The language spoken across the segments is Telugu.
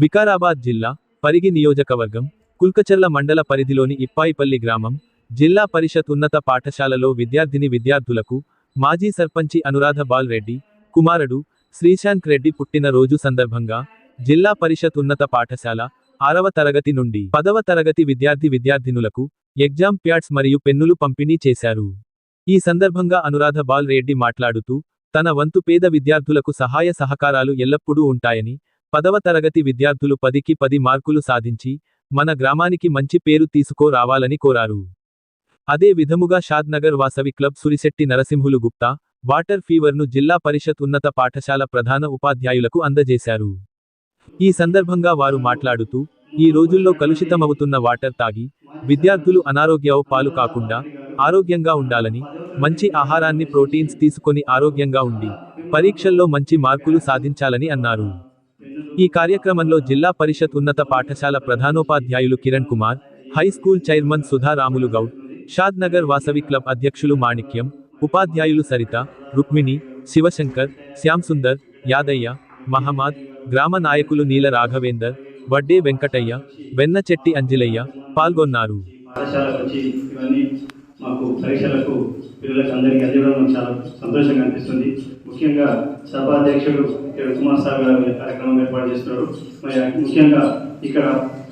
వికారాబాద్ జిల్లా పరిగి నియోజకవర్గం కుల్కచర్ల మండల పరిధిలోని ఇప్పాయిపల్లి గ్రామం జిల్లా పరిషత్ ఉన్నత పాఠశాలలో విద్యార్థిని విద్యార్థులకు మాజీ సర్పంచి అనురాధ బాల్ రెడ్డి కుమారుడు శ్రీశాంక్ రెడ్డి పుట్టినరోజు సందర్భంగా జిల్లా పరిషత్ ఉన్నత పాఠశాల ఆరవ తరగతి నుండి పదవ తరగతి విద్యార్థి విద్యార్థినులకు ఎగ్జామ్ ప్యాడ్స్ మరియు పెన్నులు పంపిణీ చేశారు. ఈ సందర్భంగా అనురాధ బాల్ రెడ్డి మాట్లాడుతూ తన వంతు పేద విద్యార్థులకు సహాయ సహకారాలు ఎల్లప్పుడూ ఉంటాయని పదవ తరగతి విద్యార్థులు పదికి పది మార్కులు సాధించి మన గ్రామానికి మంచి పేరు తీసుకురావాలని కోరారు. అదే విధముగా షాద్నగర్ వాసవి క్లబ్ సురిశెట్టి నరసింహులు గుప్తా వాటర్ ఫీవర్ను జిల్లా పరిషత్ ఉన్నత పాఠశాల ప్రధాన ఉపాధ్యాయులకు అందజేశారు. ఈ సందర్భంగా వారు మాట్లాడుతూ ఈ రోజుల్లో కలుషితమవుతున్న వాటర్ తాగి విద్యార్థులు అనారోగ్యవు పాలు కాకుండా ఆరోగ్యంగా ఉండాలని మంచి ఆహారాన్ని ప్రోటీన్స్ తీసుకొని ఆరోగ్యంగా ఉండి పరీక్షల్లో మంచి మార్కులు సాధించాలని అన్నారు. ఈ కార్యక్రమంలో జిల్లా పరిషత్ ఉన్నత పాఠశాల ప్రధానోపాధ్యాయులు Kiran Kumar high school chairman Sudha Ramulu Goud Shadnagar Vasavi club అధ్యక్షులు మాణిక్యం ఉపాధ్యాయులు సరిత రుక్మిణి శివశంకర్ శ్యాంసుందర్ యాదయ్య మహమ్మద్ గ్రామ నాయకులు నీల రాఘవేందర్ వడ్డే వెంకటయ్య వెన్నచెట్టి అంజలయ్య పాల్గొన్నారు. మాకు పరీక్షలకు పిల్లలకు అందరికీ అందివ్వడం చాలా సంతోషంగా అనిపిస్తుంది. ముఖ్యంగా సభాధ్యక్షుడు కుమార్ సార్ గారు కార్యక్రమం ఏర్పాటు చేస్తున్నారు. మరి ముఖ్యంగా ఇక్కడ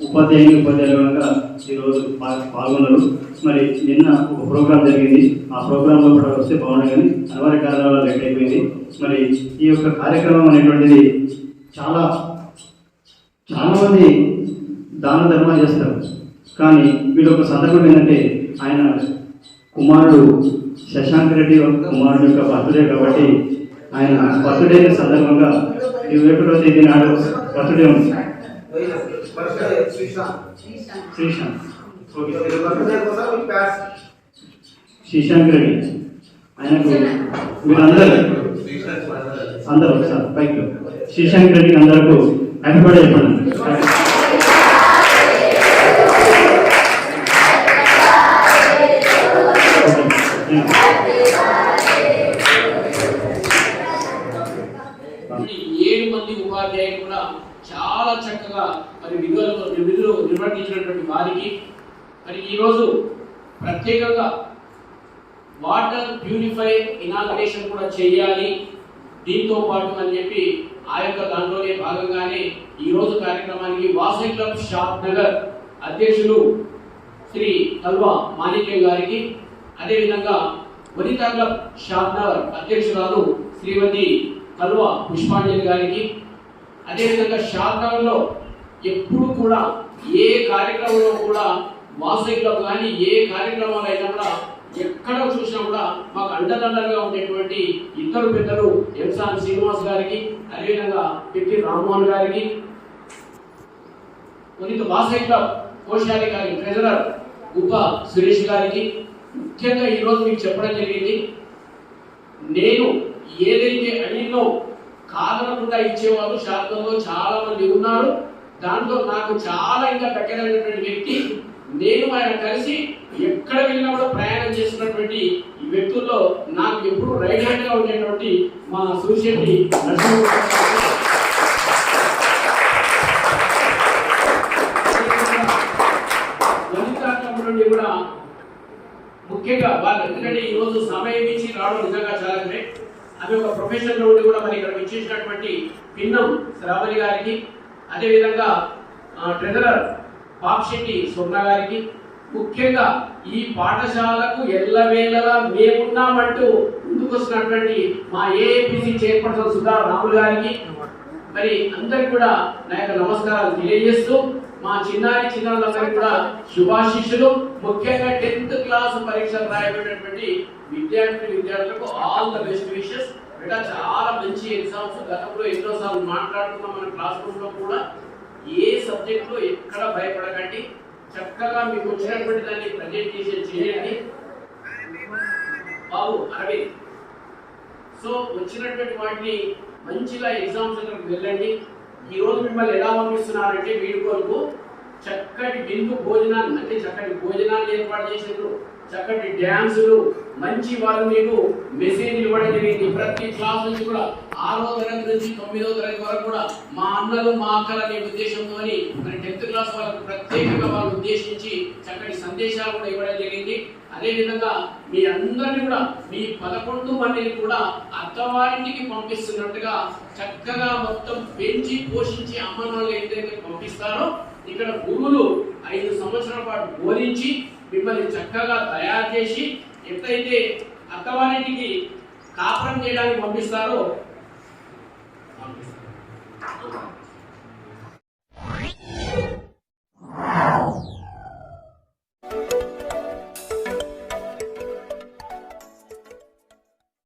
ఉపాధ్యాయుని ఉపాధ్యాయులుగా ఈరోజు పాల్గొన్నారు. మరి నిన్న ఒక ప్రోగ్రాం జరిగింది. ఆ ప్రోగ్రాంలో కూడా వస్తే బాగుండే కానీ అనివార్య కారణాల లేట్ అయిపోయింది మరి ఈ యొక్క కార్యక్రమం అనేటువంటిది చాలా చాలా మంది దాన ధర్మాలు చేస్తారు. కానీ వీళ్ళు ఒక సందర్భం ఏంటంటే ఆయన కుమారుడు శశాంక్ రెడ్డి యొక్క కుమారుడు యొక్క బర్త్డే కాబట్టి ఆయన బర్త్డే సందర్భంగా ఈ ఒకటో తేదీ నాడు బర్త్డే ఉంది. శ్రీశాంత్. శ్రీశాంత్ రెడ్డి. ఆయనకు మీరందరూ అందరూ సార్ పైకి శ్రీశాంక్ రెడ్డికి అందరకు హ్యాపీ బర్త్డే చెప్పండి. ఏడు మంది ఉపాధ్యాయులు కూడా చాలా చక్కగా మరి విధులు విధులు నిర్వర్తించినటువంటి వారికి మరి ఈరోజు ప్రత్యేకంగా వాటర్ ప్యూరిఫై ఇనాగ్రేషన్ కూడా చేయాలి. దీంతో పాటు అని చెప్పి ఆ యొక్క దాంట్లోనే భాగంగానే ఈ రోజు కార్యక్రమానికి వాసవి క్లబ్ షాప్ నగర్ అధ్యక్షులు శ్రీ కల్వా మాణిక్యం గారికి అదేవిధంగా వనితా క్లబ్ షాప్ నగర్ అధ్యక్షురాలు శ్రీమతి కలువ పుష్పాంజలి గారికి. అదేవిధంగా షాద్ ఎప్పుడు కూడా ఏ కార్యక్రమంలో కూడా వాసవి కానీ ఏ కార్యక్రమాలు అయినా కూడా ఎక్కడ చూసినా కూడా మాకు అండదండలుగా ఉండేటువంటి ఇద్దరు పెద్దలు ఎంసాన్ శ్రీనివాస్ గారికి అదేవిధంగా పిట్టి రామ్మోహన్ గారికి కొనిత వాసవి క్లబ్ కోశాధికారి ట్రెజరర్ ఉప సురేష్ గారికి. ముఖ్యంగా ఈరోజు మీకు చెప్పడం జరిగింది నేను ఏదైతే అడిగినో కాదనకుండా ఇచ్చేవాళ్ళు శాతంలో చాలా మంది ఉన్నారు. దాంట్లో నాకు చాలా ఇంకా దగ్గరైనటువంటి వ్యక్తి నేను ఆయన కలిసి ఎక్కడ వెళ్ళినా కూడా ప్రయాణం చేస్తున్నటువంటి ఈ వ్యక్తుల్లో నాకు ఎప్పుడు రైట్ హ్యాండ్గా ఉండేటువంటి మా సూర్యశెట్టి నుండి కూడా ముఖ్యంగా వాళ్ళు ఎందుకంటే ఈ రోజు సమయం ఇచ్చి రావడం నిజంగా చాలా గ్రేట్. అది ఒక ప్రొఫెషన్ నుండి కూడా మరి ఇక్కడ విచ్చేసినటువంటి పిన్నం శ్రావణి గారికి అదేవిధంగా ట్రెజరర్ పాప్శెట్టి స్వర్ణ గారికి ముఖ్యంగా ఈ పాఠశాలకు ఎల్లవేళలా మేమున్నామంటూ ముందుకొస్తున్నటువంటి మా ఏఏపిసి చైర్పర్సన్ సుధా రాములు గారికి మరి అందరికి కూడా నా యొక్క నమస్కారాలు తెలియజేస్తూ మా చిన్నారి చిన్నారులందరికీ కూడా శుభాశిష్యులు. ముఖ్యంగా టెన్త్ క్లాస్ పరీక్షలు రాయబడినటువంటి విద్యార్థి విద్యార్థులకు ఆల్ ద బెస్ట్ విషెస్. బేటా చాలా మంచి ఎగ్జామ్స్ గతంలో ఎన్నోసార్లు మాట్లాడుతున్నాం మన క్లాస్ రూమ్లో కూడా. ఏ సబ్జెక్ట్లో ఎక్కడ భయపడకండి. చక్కగా మీకు వచ్చినటువంటి దాన్ని ప్రజెంటేషన్ చేయండి. బాబు అరవింద్. సో వచ్చినటువంటి వాటిని మంచిగా ఎగ్జామ్ సెంటర్కి వెళ్ళండి. ఈ రోజు మిమ్మల్ని ఎలా పంపిస్తున్నారంటే వీడి కొరకు చక్కటి విందు భోజనాన్ని అంటే చక్కటి భోజనాన్ని ఏర్పాటు చేసిండ్రు చక్కటి డ్యాన్సులు మంచి వాళ్ళు మీకు మెసేజ్ ఇవ్వడం జరిగింది. ప్రతి క్లాస్ నుంచి కూడా ఆరో తరగతి నుంచి తొమ్మిదో తరగతి వరకు కూడా మా అన్నలు మా అక్కలు అనే ఉద్దేశంతో మరి టెన్త్ క్లాస్ వాళ్ళకు ప్రత్యేకంగా వాళ్ళు ఉద్దేశించి చక్కటి సందేశాలు కూడా ఇవ్వడం జరిగింది. అదేవిధంగా మీ అందరిని కూడా మీ పదకొండు మందిని కూడా అత్తవారింటికి పంపిస్తున్నట్టుగా చక్కగా మొత్తం పెంచి పోషించి అమ్మ వాళ్ళు ఏదైతే పంపిస్తారో ఇక్కడ గురువులు ఐదు సంవత్సరాల పాటు బోధించి మిమ్మల్ని చక్కగా తయారు చేసి ఎప్పుడైతే అత్తవారింటికి కాపురం చేయడానికి పంపిస్తారో పంపిస్తారు.